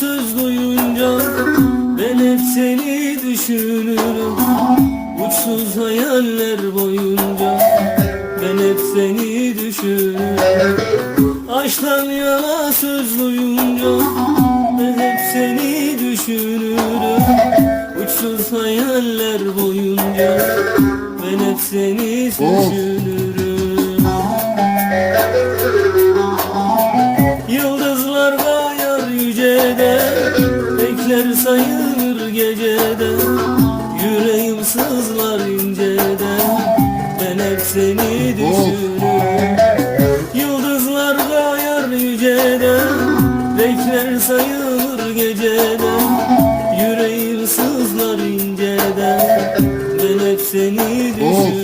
söz duyunca Ben hep seni düşünürüm. Uçsuz hayaller boyunca Ben hep seni düşünürüm. Aşktan yana söz duyunca Ben hep seni düşünürüm. Uçsuz hayaller boyunca Ben hep seni düşünürüm. Sızlar incede Ben hep seni düşünürüm. Yıldızlar kayar yücede Bekler sayılır gecede Yüreğim sızlar incede Ben hep seni düşünürüm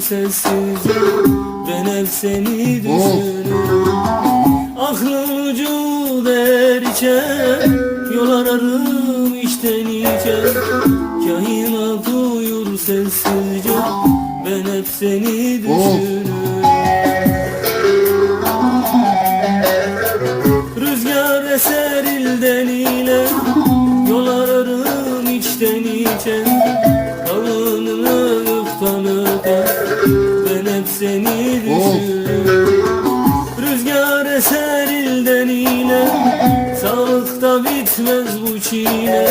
sessizce Ben hep seni düşünürüm. Aklın ucu derken Yol ararım içten içe. Kainat uyur sessizce Ben hep seni düşünürüm. Rüzgar eser ilden ile Rüzgar eser ilden ile Sağlıkta bitmez bu çile